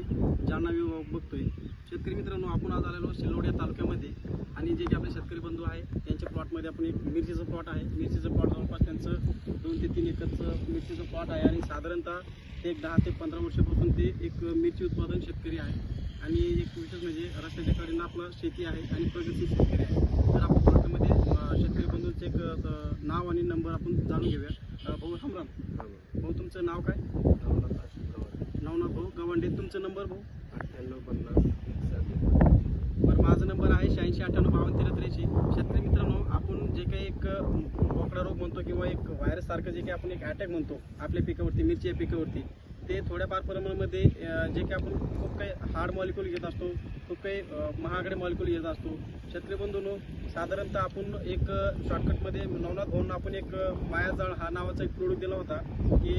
ज्यांना विभाग बघतोय. शेतकरी मित्रांनो आपण आज आलेलो शिलोड्या या तालुक्यामध्ये. आणि जे की आपले शेतकरी बंधू आहे त्यांच्या प्लॉटमध्ये आपण एक मिरचीचं प्लॉट आहे. मिरचीचं प्लॉट जवळपास त्यांचं दोन ते तीन एकरचं मिरचीचं प्लॉट आहे. आणि साधारणतः ते एक दहा ते पंधरा वर्षापासून ते एक मिरची उत्पादन शेतकरी आहे. आणि एक विशेष म्हणजे रस्त्याच्या कडेनं आपलं शेती आहे आणि प्रगती शेतकरी आहे. तर आपण प्लॉटमध्ये शेतकरी बंधूंचं एक नाव आणि नंबर आपण जाणून घेऊया. भाऊ हमराम भाऊ तुमचं नाव काय? नवनाथ भाऊ गवंडे तुमचा नंबर भाऊ अठ्ठ्याण्णव पन्नास बरं माझा नंबर आहे शहाऐंशी अठ्ठ्याण्णव बावन्न तेरा त्र्याऐंशी शेतकरी मित्रांनो आपण जे काही एक बोकडा रोग म्हणतो किंवा एक व्हायरस सारखं जे काही आपण एक अटॅक म्हणतो आपल्या पिकावरती मिरची या पिकावरती ते थोड्याफार प्रमाणामध्ये जे काही आपण खूप काही हार्ड मॉलिक्यूल घेत असतो खूप काही महागडे मॉलिक्यूल घेत असतो. शेतकरी साधारणतः आपण एक शॉर्टकटमध्ये नवनाथ भाऊंना आपण एक मायाजाळ हा नावाचा एक प्रोडक्ट दिला होता की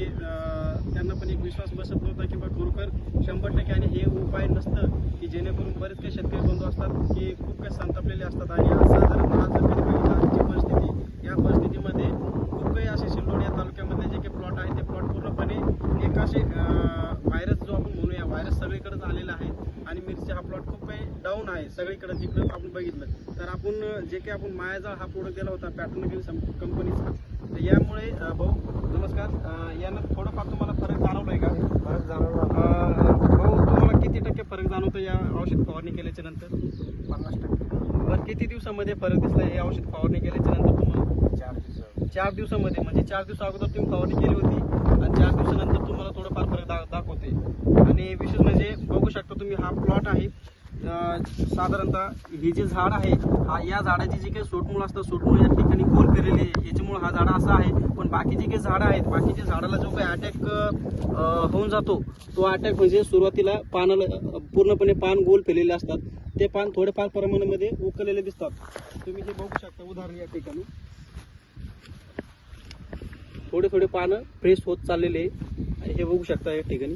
त्यांना पण एक विश्वास बसत नव्हता की बा खरोखर शंभर टक्के आणि हे उपाय नसतं की जेणेकरून बरेच काही शेतकरी बंधू असतात की खूप काही संतापलेले असतात. आणि आज साधारणतः आज जर कधी बघितलं आजची परिस्थिती या परिस्थितीमध्ये खूप काही असे सिल्लोड या तालुक्यामध्ये जे काही प्लॉट आहे ते प्लॉट पूर्णपणे एक असे व्हायरस जो आपण म्हणूया व्हायरस सगळीकडेच आलेला आहे. आणि मिरची हा प्लॉट खूप काही डाऊन आहे सगळीकडे जिकडं आपण बघितलं. तर आपण जे काही आपण मायाजाळ हा प्रोडक्ट दिला होता पॅटर्न गिल कंपनीचा तर यामुळे भाऊ नमस्कार. यानं थोडंफार तुम्हाला फरक जाणवलाय का? फरक जाणवला. भाऊ तुम्हाला किती टक्के फरक जाणवतो या औषध फवारणी केल्याच्यानंतर? पन्नास टक्के. बरं किती दिवसामध्ये फरक दिसला हे औषध फवारणी केल्याच्यानंतर तुम्हाला? चार दिवसामध्ये म्हणजे चार दिवस अगोदर तुम्ही फवारणी केली होती आणि चार दिवसानंतर तुम्हाला थोडंफार फरक दाखवते. आणि विशेष म्हणजे बघू शकता तुम्ही हा प्लॉट आहे. साधारणतः हे जे झाड आहे हा या झाडाची जी काही सोटमूळ असतं सोटमूळ या ठिकाणी गोल फिरलेली आहे याच्यामुळे हा झाड असा आहे. पण बाकीचे काही झाडं आहेत बाकीच्या झाडाला जो काही अटॅक होऊन जातो तो अटॅक म्हणजे सुरुवातीला पानाला पूर्णपणे पान गोल फिरलेले असतात. ते पान थोडेफार प्रमाणामध्ये उकळलेले दिसतात. तुम्ही हे बघू शकता उदाहरण या ठिकाणी. थोडे थोडे पानं फ्रेश होत चाललेले आहे. हे बघू शकता या ठिकाणी.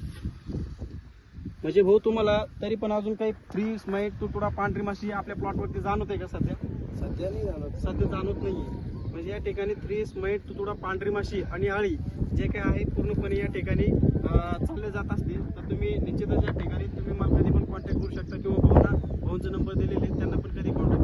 म्हणजे भाऊ तुम्हाला तरी पण अजून काही थ्री स्माईट तुटुडा पांढरी माशी आपल्या प्लॉटवरती जाणवत आहे का सध्या? सध्या नाही जाणवत. सध्या जाणवत नाही म्हणजे या ठिकाणी थ्री स्माईट तुतुडा पांढरी माशी आणि आळी जे काही आहे पूर्णपणे या ठिकाणी चालले जात असतील. तर तुम्ही निश्चितच या ठिकाणी तुम्ही मला कधी पण कॉन्टॅक्ट करू शकता किंवा भाऊना भाऊंचा नंबर दिलेले त्यांना पण कधी कॉन्टॅक्ट